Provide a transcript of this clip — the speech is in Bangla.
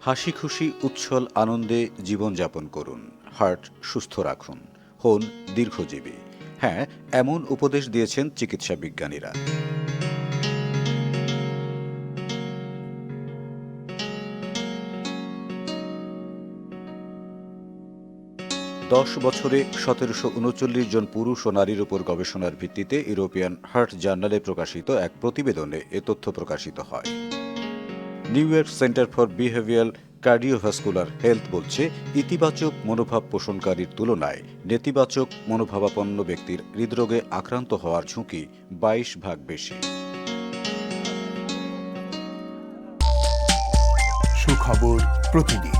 হাসি খুশি উচ্ছল আনন্দে জীবনযাপন করুন। হার্ট সুস্থ রাখুন। হন দীর্ঘজীবী। হ্যাঁ এমন উপদেশ দিয়েছেন চিকিৎসা বিজ্ঞানীরা। দশ বছরে সতেরোশো উনচল্লিশ জন পুরুষ ও নারীর উপর গবেষণার ভিত্তিতে ইউরোপিয়ান হার্ট জার্নালে প্রকাশিত এক প্রতিবেদনে এ তথ্য প্রকাশিত হয়। New York centre for behaviour cardiovascular health বলছে, ইতিবাচক মনোভাব পোষণকারীর তুলনায় নেতিবাচক মনোভাবাপন্ন ব্যক্তির হৃদরোগে আক্রান্ত হওয়ার ঝুঁকি বাইশ ভাগ বেশি। সুখবর প্রতিদিন।